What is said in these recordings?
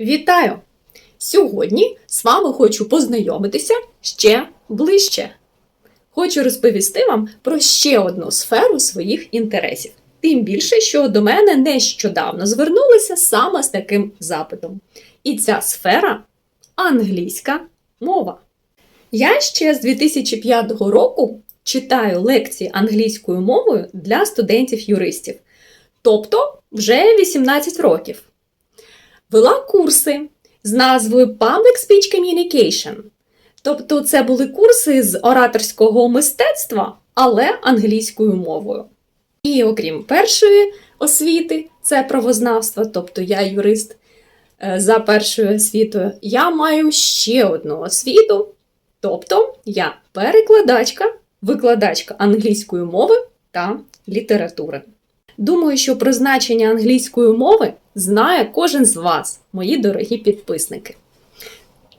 Вітаю! Сьогодні з вами хочу познайомитися ще ближче. Хочу розповісти вам про ще одну сферу своїх інтересів. Тим більше, що до мене нещодавно звернулися саме з таким запитом. І ця сфера англійська мова. Я ще з 2005 року читаю лекції англійською мовою для студентів-юристів, тобто вже 18 років. Вела курси з назвою Public Speech Communication. Тобто це були курси з ораторського мистецтва, але англійською мовою. І окрім першої освіти, це правознавство, тобто я юрист е, за першою освітою, я маю ще одну освіту, тобто я перекладачка, викладачка англійської мови та літератури. Думаю, що про значення англійської мови знає кожен з вас, мої дорогі підписники.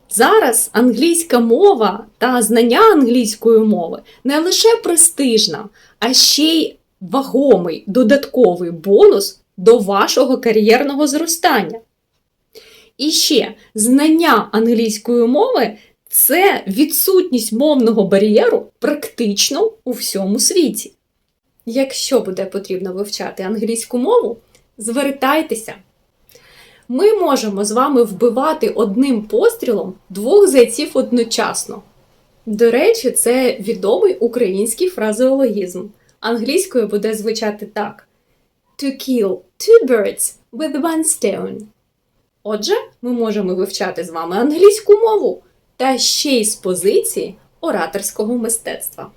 Зараз англійська мова та знання англійської мови не лише престижна, а ще й вагомий додатковий бонус до вашого кар'єрного зростання. І ще знання англійської мови це відсутність мовного бар'єру практично у всьому світі. Якщо буде потрібно вивчати англійську мову, звертайтеся. Ми можемо з вами вбивати одним пострілом двох зайців одночасно. До речі, це відомий український фразеологізм. Англійською буде звучати так: To kill two birds with one stone. Отже, ми можемо вивчати з вами англійську мову та ще й з позиції ораторського мистецтва.